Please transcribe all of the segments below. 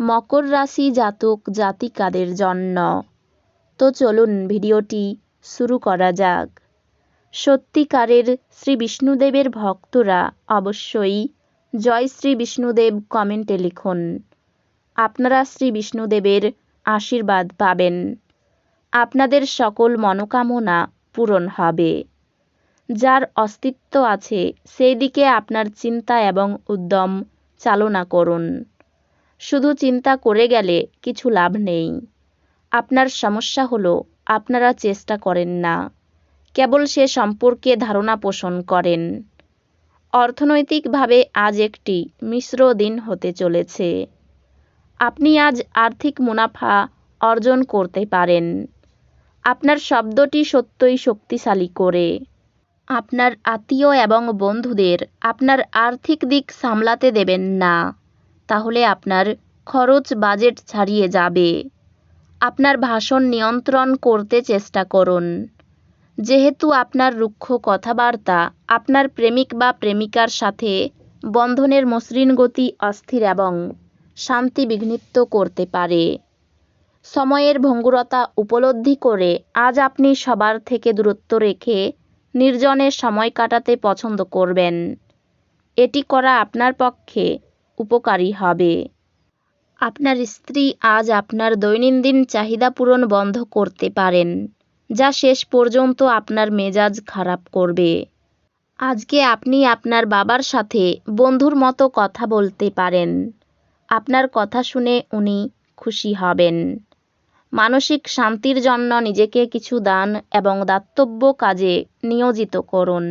মকর রাশি জাতক, জাতিকাদের জন্য। তো চলুন ভিডিওটি শুরু করা যাক। সত্যিকারের শ্রী বিষ্ণুদেবের ভক্তরা অবশ্যই জয় শ্রী বিষ্ণুদেব কমেন্টে লিখুন। আপনারা শ্রী বিষ্ণুদেবের আশীর্বাদ পাবেন। আপনাদের সকল মনোকামনা পূরণ হবে। যার অস্তিত্ব আছে সেই দিকে আপনার চিন্তা এবং উদ্যম চালনা করুন। শুধু চিন্তা করে গেলে কিছু লাভ নেই। আপনার সমস্যা হলো, আপনারা চেষ্টা করেন না। কেবল সে সম্পর্কে ধারণা পোষণ করেন। অর্থনৈতিকভাবে আজ একটি মিশ্র দিন হতে চলেছে। আপনি আজ আর্থিক মুনাফা অর্জন করতে পারেন। আপনার শব্দটি সত্যই শক্তিশালী করে। আপনার আত্মীয় এবং বন্ধুদের আপনার আর্থিক দিক সামলাতে দেবেন না। তাহলে আপনার খরচ বাজেট ছাড়িয়ে যাবে। আপনার ভাষণ নিয়ন্ত্রণ করতে চেষ্টা করুন। যেহেতু আপনার রুক্ষ কথাবার্তা, আপনার প্রেমিক বা প্রেমিকার সাথে বন্ধনের মসৃণ গতি অস্থির এবং শান্তি বিঘ্নিত করতে পারে। সময়ের ভঙ্গুরতা উপলব্ধি করে আজ আপনি সবার থেকে দূরত্ব রেখে নির্জনে সময় কাটাতে পছন্দ করবেন। এটি করা আপনার পক্ষে উপকারী হবে। আপনার স্ত্রী আজ আপনার দৈনন্দিন চাহিদা পূরণ বন্ধ করতে পারেন, যা শেষ পর্যন্ত আপনার মেজাজ খারাপ করবে। আজকে আপনি আপনার বাবার সাথে বন্ধুর মতো কথা বলতে পারেন। আপনার কথা শুনে উনি খুশি হবেন। মানসিক শান্তির জন্য নিজেকে কিছু দান এবং দাতব্য কাজে নিয়োজিত করুন।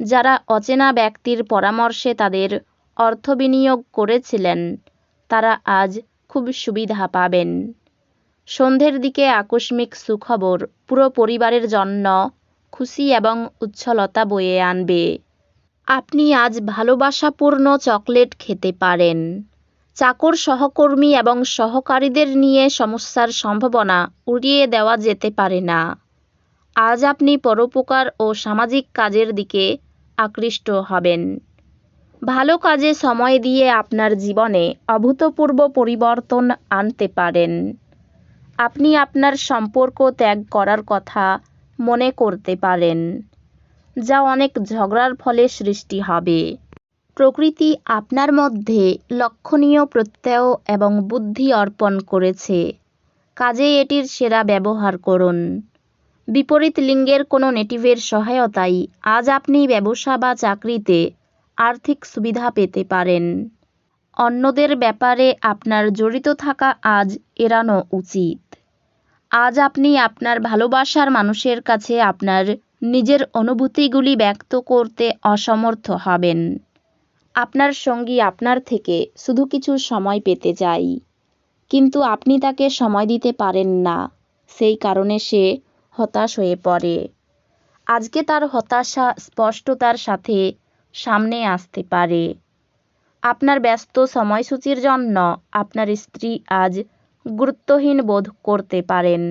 যারা অচেনা ব্যক্তির পরামর্শে তাদের অর্থ বিনিয়োগ করেছিলেন, তারা আজ খুব সুবিধা পাবেন। সন্ধ্যের দিকে আকস্মিক সুখবর, পুরো পরিবারের জন্য খুশি এবং উচ্ছলতা বয়ে আনবে। আপনি আজ ভালোবাসাপূর্ণ চকলেট খেতে পারেন। চাকর সহকর্মী এবং সহকারীদের নিয়ে সমস্যার সম্ভাবনা উড়িয়ে দেওয়া যেতে পারে না। আজ আপনি পরোপকার ও সামাজিক কাজের দিকে আকৃষ্ট হবেন। ভালো কাজে সময় দিয়ে আপনার জীবনে অভূতপূর্ব পরিবর্তন আনতে পারেন। আপনি আপনার সম্পর্ক ত্যাগ করার কথা মনে করতে পারেন, যা অনেক ঝগড়ার ফলে সৃষ্টি হবে। প্রকৃতি আপনার মধ্যে লক্ষণীয় প্রত্যয় এবং বুদ্ধি অর্পণ করেছে। কাজে এটির সেরা ব্যবহার করুন। বিপরীত লিঙ্গের কোনো নেটিভের সহায়তায় আজ আপনি ব্যবসা বা চাকরিতে আর্থিক সুবিধা পেতে পারেন। অন্যদের ব্যাপারে আপনার জড়িত থাকা আজ এড়ানো উচিত। আজ আপনি আপনার ভালোবাসার মানুষের কাছে আপনার নিজের অনুভূতিগুলি ব্যক্ত করতে অসমর্থ হবেন। আপনার সঙ্গী আপনার থেকে শুধু কিছু সময় পেতে চাই। কিন্তু আপনি তাকে সময় দিতে পারেন না, সেই কারণে সে হতাশ হয়ে পড়ে। আজকে তার হতাশা, স্পষ্টতার সাথে সামনে আসতে পারে। আপনার ব্যস্ত সময়সূচির জন্য আপনার স্ত্রী আজ গুরুত্বহীন বোধ করতে পারেন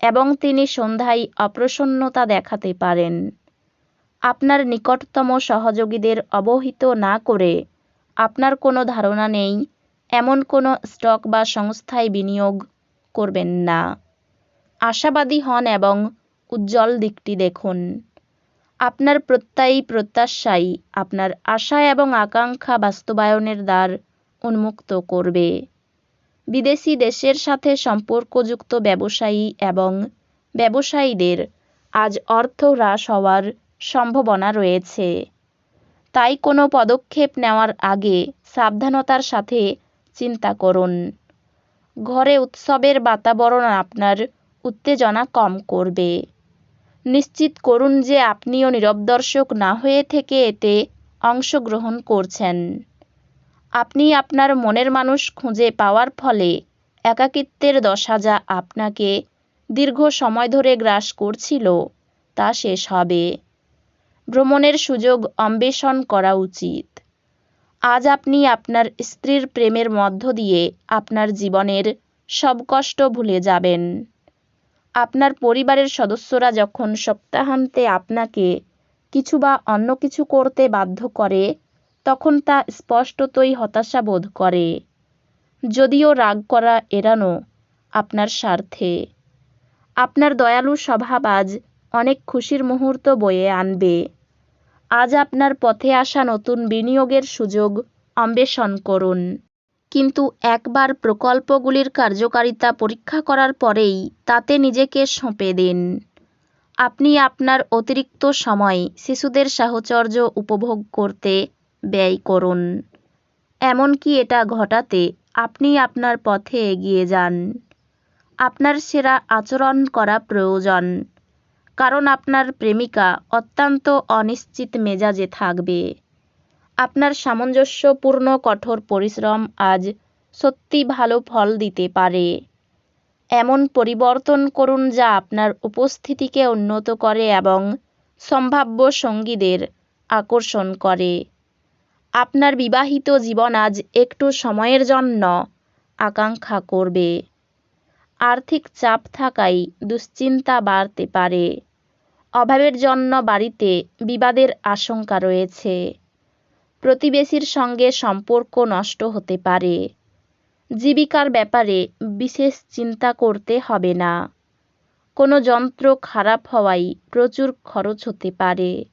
এবং তিনি সন্ধ্যায় অপ্রসন্নতা দেখাতে পারেন। আপনার নিকটতম সহযোগীদের অবহিত না করে আপনার কোনো ধারণা নেই, এমন কোনো স্টক বা সংস্থায় বিনিয়োগ করবেন না। আশাবাদী হন এবং উজ্জ্বল দিকটি দেখুন। আপনার প্রত্যয়ী প্রত্যাশাই আপনার আশা এবং আকাঙ্ক্ষা বাস্তবায়নের দ্বার উন্মুক্ত করবে। বিদেশি দেশের সাথে সম্পর্কযুক্ত ব্যবসায়ী এবং ব্যবসায়ীদের আজ অর্থ হ্রাস হওয়ার সম্ভাবনা রয়েছে। তাই কোনো পদক্ষেপ নেওয়ার আগে সাবধানতার সাথে চিন্তা করুন। ঘরে উৎসবের বাতাবরণ আপনার উত্তেজনা কম করবে। নিশ্চিত করুন যে আপনিও নীরব দর্শক না হয়ে থেকে এতে অংশগ্রহণ করছেন। আপনি আপনার মনের মানুষ খুঁজে পাওয়ার ফলে একাকিত্বের দশা যা আপনাকে দীর্ঘ সময় ধরে গ্রাস করছিল, তা শেষ হবে। ভ্রমণের সুযোগ অন্বেষণ করা উচিত। আজ আপনি আপনার স্ত্রীর প্রেমের মধ্য দিয়ে আপনার জীবনের সব কষ্ট ভুলে যাবেন। আপনার পরিবারের সদস্যরা যখন সপ্তাহান্তে আপনাকে কিছু বা অন্য কিছু করতে বাধ্য করে, তখন তা স্পষ্টতই হতাশা বোধ করে। যদিও রাগ করা এড়ানো আপনার স্বার্থে। আপনার দয়ালু স্বভাব আজ অনেক খুশির মুহূর্ত বয়ে আনবে। আজ আপনার পথে আসা নতুন বিনিয়োগের সুযোগ অন্বেষণ করুন। কিন্তু একবার প্রকল্পগুলির কার্যকারিতা পরীক্ষা করার পরেই তাতে নিজেকে সঁপে দিন। আপনি আপনার অতিরিক্ত সময় শিশুদের সাহচর্য উপভোগ করতে ব্যয় করুন। এমনকি এটা ঘটাতে আপনি আপনার পথে এগিয়ে যান। আপনার সেরা আচরণ করা প্রয়োজন, কারণ আপনার প্রেমিকা অত্যন্ত অনিশ্চিত মেজাজে থাকবে। আপনার সামঞ্জস্যপূর্ণ কঠোর পরিশ্রম আজ সত্যি ভালো ফল দিতে পারে। এমন পরিবর্তন করুন যা আপনার উপস্থিতিকে উন্নত করে এবং সম্ভাব্য সঙ্গীদের আকর্ষণ করে। আপনার বিবাহিত জীবন আজ একটু সময়ের জন্য আকাঙ্ক্ষা করবে। আর্থিক চাপ থাকায় দুশ্চিন্তা বাড়তে পারে। অভাবের জন্য বাড়িতে বিবাদের আশঙ্কা রয়েছে। প্রতিবেশীর সঙ্গে সম্পর্ক নষ্ট হতে পারে। জীবিকার ব্যাপারে বিশেষ চিন্তা করতে হবে না। কোনো যন্ত্র খারাপ হওয়ায় প্রচুর খরচ হতে পারে।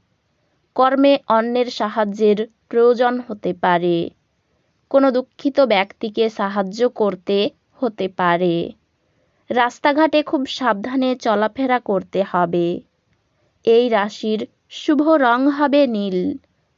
কর্মে অন্যের সাহায্যের প্রয়োজন হতে পারে। কোনো দুঃখিত ব্যক্তিকে সাহায্য করতে হতে পারে। রাস্তাঘাটে খুব সাবধানে চলাফেরা করতে হবে। এই রাশির শুভ রং হবে নীল।